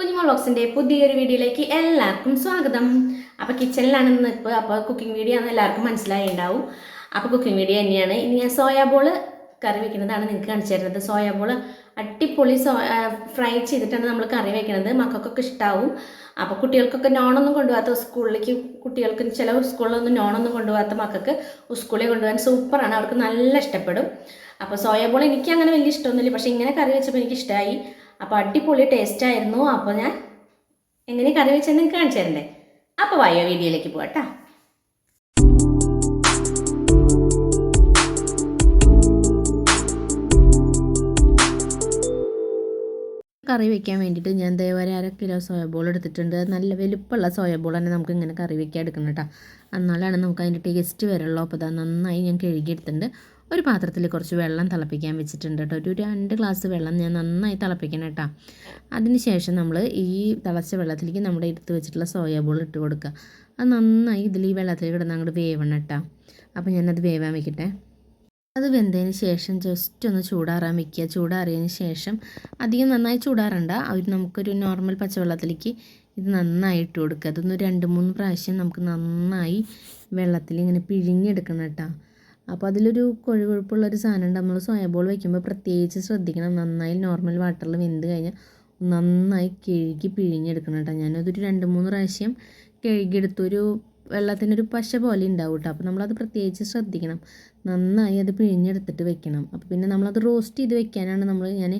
കുഞ്ഞുമോൾ ബോക്സിന്റെ പുതിയൊരു വീഡിയോയിലേക്ക് എല്ലാവർക്കും സ്വാഗതം. അപ്പോൾ കിച്ചണിലാണെന്ന് ഇപ്പോൾ അപ്പോൾ കുക്കിംഗ് വീഡിയോ ആണെന്ന് എല്ലാവർക്കും മനസ്സിലായി ഉണ്ടാവും അപ്പോൾ കുക്കിംഗ് വീഡിയോ തന്നെയാണ്. ഇനി ഞാൻ സോയാബോൾ കറി വെക്കുന്നതാണ് നിങ്ങൾക്ക് കാണിച്ചു തരുന്നത്. സോയാബോൾ അടിപൊളി സോ ഫ്രൈ ചെയ്തിട്ടാണ് നമ്മൾ കറി വെക്കുന്നത്. മക്കൾക്കൊക്കെ ഇഷ്ടമാവും അപ്പോൾ കുട്ടികൾക്കൊക്കെ നോണൊന്നും കൊണ്ടുപോകാത്ത സ്കൂളിലേക്ക് കുട്ടികൾക്ക് ചില സ്കൂളിലൊന്നും നോണൊന്നും കൊണ്ടുപോകാത്ത മക്കൾക്ക് സ്കൂളിൽ കൊണ്ടുപോകാൻ സൂപ്പറാണ് അവർക്ക് നല്ല ഇഷ്ടപ്പെടും. അപ്പോൾ സോയാബോൾ എനിക്ക് അങ്ങനെ വലിയ ഇഷ്ടമൊന്നുമില്ല. പക്ഷേ ഇങ്ങനെ കറി വെച്ചപ്പോൾ എനിക്ക് ഇഷ്ടമായി അപ്പോൾ അടിപൊളി ടേസ്റ്റ് ആയിരുന്നു. അപ്പോൾ ഞാൻ എങ്ങനെ കറി വെച്ചെന്ന് നിങ്ങൾക്ക് കാണിച്ചു തരണ്ടേ? അപ്പോൾ വായോ വീഡിയോയിലേക്ക് പോകട്ടോ കറി വെക്കാൻ വേണ്ടിയിട്ട് ഞാൻ ദയവാരം അര കിലോ സോയാബോൾ എടുത്തിട്ടുണ്ട്. നല്ല വലുപ്പമുള്ള സോയാബോൾ തന്നെ നമുക്ക് ഇങ്ങനെ കറി വെക്കാൻ എടുക്കണം കേട്ടോ എന്നാലാണ് നമുക്ക് അതിന്റെ ടേസ്റ്റ് വരുള്ളൂ. അപ്പോൾ അത് നന്നായി ഞാൻ കഴുകിയെടുത്തിട്ടുണ്ട്. ഒരു പാത്രത്തിൽ കുറച്ച് വെള്ളം തിളപ്പിക്കാൻ വെച്ചിട്ടുണ്ട് കേട്ടോ. ഒരു രണ്ട് ഗ്ലാസ് വെള്ളം ഞാൻ നന്നായി തിളപ്പിക്കണം കേട്ടോ. അതിന് ശേഷം നമ്മൾ ഈ തിളച്ച വെള്ളത്തിലേക്ക് നമ്മുടെ എടുത്ത് വെച്ചിട്ടുള്ള സോയാബോൾ ഇട്ട് കൊടുക്കുക. അത് നന്നായി ഇതിൽ ഈ വെള്ളത്തിൽ കിടന്ന് അങ്ങോട്ട് വേവണം കേട്ടോ. അപ്പോൾ ഞാനത് വേവാൻ വെക്കട്ടെ. അത് വെന്തതിന് ശേഷം ജസ്റ്റ് ഒന്ന് ചൂടാറാൻ വെക്കുക. ചൂടാറിയതിന് ശേഷം അധികം നന്നായി ചൂടാറണ്ട. അവർ നമുക്കൊരു നോർമൽ പച്ചവെള്ളത്തിലേക്ക് ഇത് നന്നായി ഇട്ട് കൊടുക്കുക. അതൊന്ന് രണ്ട് മൂന്ന് പ്രാവശ്യം നമുക്ക് നന്നായി വെള്ളത്തിൽ ഇങ്ങനെ പിഴിഞ്ഞെടുക്കണം കേട്ടോ. അപ്പോൾ അതിലൊരു കൊഴുകൊഴുപ്പുള്ളൊരു സാധനം ഉണ്ട്. നമ്മൾ സോയാബോൾ വയ്ക്കുമ്പോൾ പ്രത്യേകിച്ച് ശ്രദ്ധിക്കണം. നന്നായി നോർമൽ വാട്ടറിൽ വെന്ത് കഴിഞ്ഞാൽ നന്നായി കഴുകി പിഴിഞ്ഞെടുക്കണം കേട്ടോ ഞാനതൊരു രണ്ട് മൂന്ന് പ്രാവശ്യം കഴുകിയെടുത്തു. ഒരു വെള്ളത്തിനൊരു പശ പോലെ ഉണ്ടാവും കേട്ടോ അപ്പോൾ നമ്മളത് പ്രത്യേകിച്ച് ശ്രദ്ധിക്കണം. നന്നായി അത് പിഴിഞ്ഞെടുത്തിട്ട് വെക്കണം. അപ്പോൾ പിന്നെ നമ്മളത് റോസ്റ്റ് ചെയ്ത് വെക്കാനാണ് നമ്മൾ ഞാൻ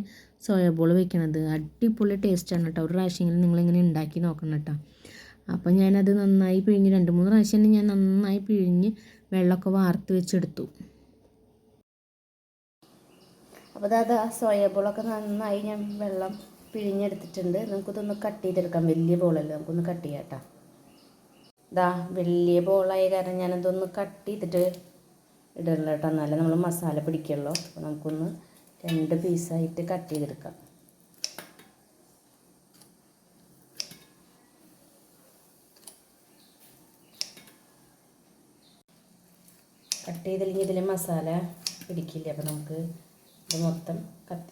സോയാബോൾ വെക്കണത്. അടിപൊളി ടേസ്റ്റാണ് കേട്ടോ ഒരു പ്രാവശ്യമെങ്കിലും നിങ്ങളിങ്ങനെ ഉണ്ടാക്കി നോക്കണം കേട്ടോ അപ്പോൾ ഞാനത് നന്നായി പിഴിഞ്ഞ് രണ്ട് മൂന്ന് പ്രാവശ്യം ഞാൻ നന്നായി പിഴിഞ്ഞ് വെള്ളമൊക്കെ വാർത്ത് വെച്ചെടുത്തു. അപ്പോൾ അതാ സോയാബോളൊക്കെ നന്നായി ഞാൻ വെള്ളം പിഴിഞ്ഞെടുത്തിട്ടുണ്ട്. നമുക്കിതൊന്ന് കട്ട് ചെയ്തെടുക്കാം. വലിയ ബോളല്ലേ? നമുക്കൊന്ന് കട്ട് ചെയ്യാം കേട്ടോ. ഇതാ വലിയ ബോളായ കാരണം ഞാനതൊന്ന് കട്ട് ചെയ്തിട്ട് ഇടല്ലോ കേട്ടോ. എന്നാലേ നമ്മൾ മസാല പിടിക്കുള്ളൂ. അപ്പോൾ നമുക്കൊന്ന് രണ്ട് പീസായിട്ട് കട്ട് ചെയ്തെടുക്കാം. കട്ട് ചെയ്തില്ലെങ്കിൽ ഇതിൽ മസാല പിടിക്കില്ല? അപ്പോൾ നമുക്ക് ഇത് മൊത്തം കട്ട്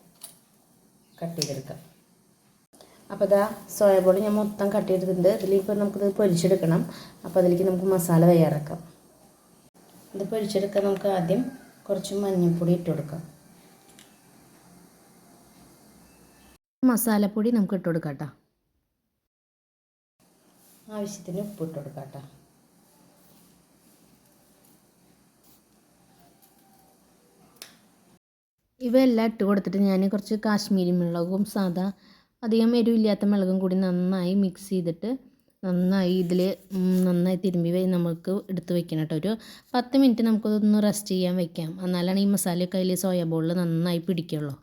കട്ട് ചെയ്തെടുക്കാം. അപ്പോൾ ഇതാ സോയാബോൾ ഞാൻ മൊത്തം കട്ട് ചെയ്തിട്ടുണ്ട്. ഇതിലിപ്പോൾ നമുക്കിത് പൊരിച്ചെടുക്കണം. അപ്പോൾ അതിലേക്ക് നമുക്ക് മസാല തയ്യാറാക്കാം. ഇത് പൊരിച്ചെടുക്കാൻ നമുക്ക് ആദ്യം കുറച്ച് മഞ്ഞൾപ്പൊടി ഇട്ട് കൊടുക്കാം. മസാലപ്പൊടി നമുക്ക് ഇട്ട് കൊടുക്കാം കേട്ടോ. ആവശ്യത്തിന് ഉപ്പ് ഇട്ട് കൊടുക്കാം കേട്ടോ. ഇവയെല്ലാം ഇട്ട് കൊടുത്തിട്ട് ഞാൻ കുറച്ച് കാശ്മീരി മുളകും സാദാ അധികം എരിവില്ലാത്ത മുളകും കൂടി നന്നായി മിക്സ് ചെയ്തിട്ട് നന്നായി ഇതിൽ നന്നായി തിരുമ്പി നമുക്ക് എടുത്ത് വെക്കണം കേട്ടോ. ഒരു പത്ത് മിനിറ്റ് നമുക്കതൊന്ന് റെസ്റ്റ് ചെയ്യാൻ വെക്കാം. എന്നാലാണ് ഈ മസാലയൊക്കെ അതിൽ സോയാബോളിൽ നന്നായി പിടിക്കുള്ളൂ.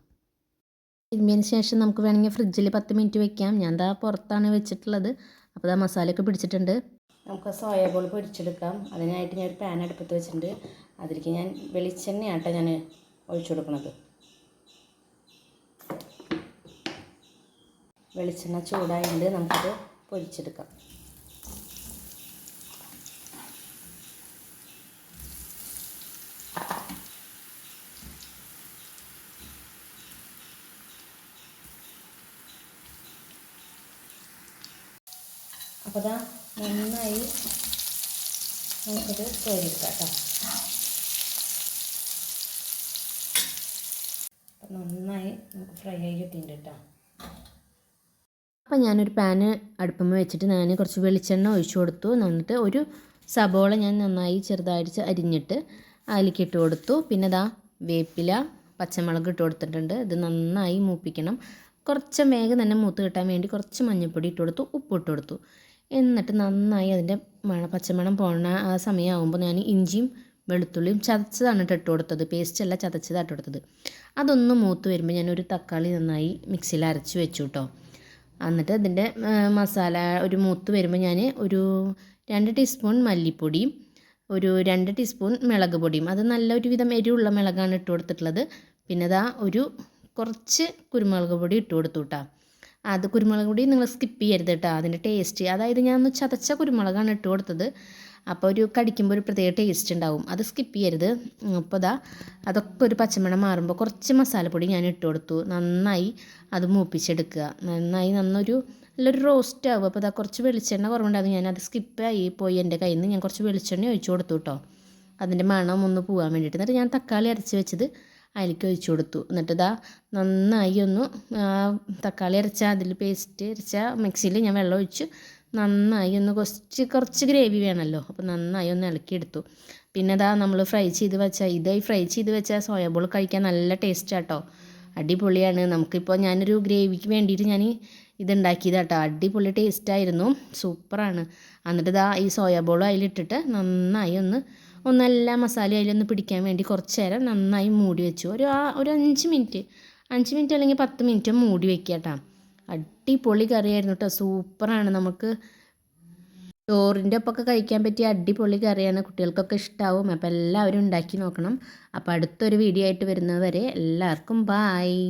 തിരുമ്പിയതിന് ശേഷം നമുക്ക് വേണമെങ്കിൽ ഫ്രിഡ്ജിൽ പത്ത് മിനിറ്റ് വെക്കാം. ഞാൻ ദാ പുറത്താണ് വെച്ചിട്ടുള്ളത്. അപ്പോൾ ആ മസാലയൊക്കെ പിടിച്ചിട്ടുണ്ട്. നമുക്ക് സോയാ ബോൾ പൊരിച്ചെടുക്കാം. അതിനായിട്ട് ഞാൻ ഒരു പാൻ അടുപ്പത്ത് വെച്ചിട്ടുണ്ട്. അതിലേക്ക് ഞാൻ വെളിച്ചെണ്ണയാട്ടോ ഞാൻ ഒഴിച്ചു കൊടുക്കുന്നത് വെളിച്ചെണ്ണ ചൂടായതുകൊണ്ട് നമുക്കത് പൊരിച്ചെടുക്കാം. അപ്പോൾ അതാ നന്നായി നമുക്കത് കോരിയെടുക്കാം കേട്ടോ നന്നായി നമുക്ക് ഫ്രൈ ആയി കിട്ടിയിട്ടുണ്ട് കേട്ടോ അപ്പം ഞാനൊരു പാന് അടുപ്പം വെച്ചിട്ട് ഞാൻ കുറച്ച് വെളിച്ചെണ്ണ ഒഴിച്ചു കൊടുത്തു. എന്നിട്ട് ഒരു സബോള ഞാൻ നന്നായി ചെറുതായിട്ട് അരിഞ്ഞിട്ട് അതിലേക്ക് ഇട്ട് കൊടുത്തു. പിന്നെ ദാ വേപ്പില പച്ചമുളക് ഇട്ട് കൊടുത്തിട്ടുണ്ട്. ഇത് നന്നായി മൂപ്പിക്കണം. കുറച്ച് വേഗം തന്നെ മൂത്ത് കിട്ടാൻ വേണ്ടി കുറച്ച് മഞ്ഞൾപ്പൊടി ഇട്ട് കൊടുത്തു. ഉപ്പ് ഇട്ട് കൊടുത്തു. എന്നിട്ട് നന്നായി അതിന്റെ മണ പച്ചമണം പോണ ആ സമയമാകുമ്പോൾ ഞാൻ ഇഞ്ചിയും വെളുത്തുള്ളിയും ചതച്ചതാണ് ഇട്ട് കൊടുത്തത്. പേസ്റ്റല്ല ചതച്ചതാണ് ഇട്ട് കൊടുത്തത്. അതൊന്ന് മൂത്ത് വരുമ്പോൾ ഞാനൊരു തക്കാളി നന്നായി മിക്സിയിൽ അരച്ച് വെച്ചു കേട്ടോ. എന്നിട്ട് അതിന്റെ മസാല ഒരു മൂത്ത് വരുമ്പോൾ ഞാൻ ഒരു രണ്ട് ടീസ്പൂൺ മല്ലിപ്പൊടിയും ഒരു രണ്ട് ടീസ്പൂൺ മുളക് പൊടിയും അത് നല്ല ഒരു വിധം എരിവുള്ള മുളകാണ് ഇട്ട് കൊടുത്തിട്ടുള്ളത്. പിന്നെ അതാ ഒരു കുറച്ച് കുരുമുളക് പൊടി ഇട്ട് കൊടുത്തു കേട്ടോ അത് കുരുമുളക് പൊടി നിങ്ങൾ സ്കിപ്പ് ചെയ്യരുത് കേട്ടോ അതിന്റെ ടേസ്റ്റ് അതായത് ഞാൻ ഒന്ന് ചതച്ച കുരുമുളകാണ് ഇട്ട് കൊടുത്തത്. അപ്പോൾ ഒരു കടിക്കുമ്പോൾ ഒരു പ്രത്യേക ടേസ്റ്റ് ഉണ്ടാവും. അത് സ്കിപ്പ് ചെയ്യരുത്. അപ്പോൾ ഇതാ അതൊക്കെ ഒരു പച്ചമണം മാറുമ്പോൾ കുറച്ച് മസാലപ്പൊടി ഞാൻ ഇട്ട് കൊടുത്തു. നന്നായി അത് മൂപ്പിച്ചെടുക്കുക. നന്നായി നന്നൊരു നല്ലൊരു റോസ്റ്റ് ആവും. അപ്പോൾ ഇതാ കുറച്ച് വെളിച്ചെണ്ണ കുറവുണ്ടായിരുന്നു. അത് സ്കിപ്പായി പോയി എന്റെ കയ്യിൽ നിന്ന് ഞാൻ കുറച്ച് വെളിച്ചെണ്ണ ഒഴിച്ചു കൊടുത്തു കേട്ടോ അതിന്റെ മണം ഒന്ന് പോകാൻ വേണ്ടിയിട്ട്. എന്നിട്ട് ഞാൻ തക്കാളി അരച്ച് വെച്ചത് അതിലേക്ക് ഒഴിച്ചു കൊടുത്തു. എന്നിട്ട് ഇതാ നന്നായി ഒന്ന് തക്കാളി അരച്ച അതിൽ പേസ്റ്റ് അരച്ച മിക്സിയിൽ ഞാൻ വെള്ളം ഒഴിച്ച് നന്നായി ഒന്ന് കുറച്ച് കുറച്ച് ഗ്രേവി വേണമല്ലോ അപ്പോൾ നന്നായി ഒന്ന് ഇളക്കിയെടുത്തു. പിന്നെ ഇതാ നമ്മൾ ഫ്രൈ ചെയ്ത് വെച്ച ഇതായി ഫ്രൈ ചെയ്ത് വെച്ച സോയാബോൾ കഴിക്കാൻ നല്ല ടേസ്റ്റ് ആട്ടോ. അടിപൊളിയാണ്. നമുക്കിപ്പോൾ ഞാനൊരു ഗ്രേവിക്ക് വേണ്ടിയിട്ട് ഞാൻ ഇതുണ്ടാക്കിയതാട്ടോ. അടിപൊളി ടേസ്റ്റായിരുന്നു സൂപ്പറാണ്. എന്നിട്ട് ഇതാ ഈ സോയാബോൾ അതിലിട്ടിട്ട് നന്നായി ഒന്ന് ഒന്നെല്ലാ മസാല അതിലൊന്ന് പിടിക്കാൻ വേണ്ടി കുറച്ച് നേരം നന്നായി മൂടി വെച്ചു. ഒരു ആ ഒരു അഞ്ച് മിനിറ്റ് അഞ്ച് മിനിറ്റ് അല്ലെങ്കിൽ പത്ത് മിനിറ്റ് മൂടി വെക്കുക കേട്ടോ അടിപൊളി കറിയായിരുന്നു കേട്ടോ സൂപ്പറാണ് നമുക്ക്. ചോറിന്റെ ഒപ്പമൊക്കെ കഴിക്കാൻ പറ്റിയ അടിപൊളി കറിയാണ്. കുട്ടികൾക്കൊക്കെ ഇഷ്ടമാവും അപ്പോൾ എല്ലാവരും ഉണ്ടാക്കി നോക്കണം. അപ്പോൾ അടുത്തൊരു വീഡിയോ ആയിട്ട് വരുന്നത് വരെ എല്ലാവർക്കും ബായ്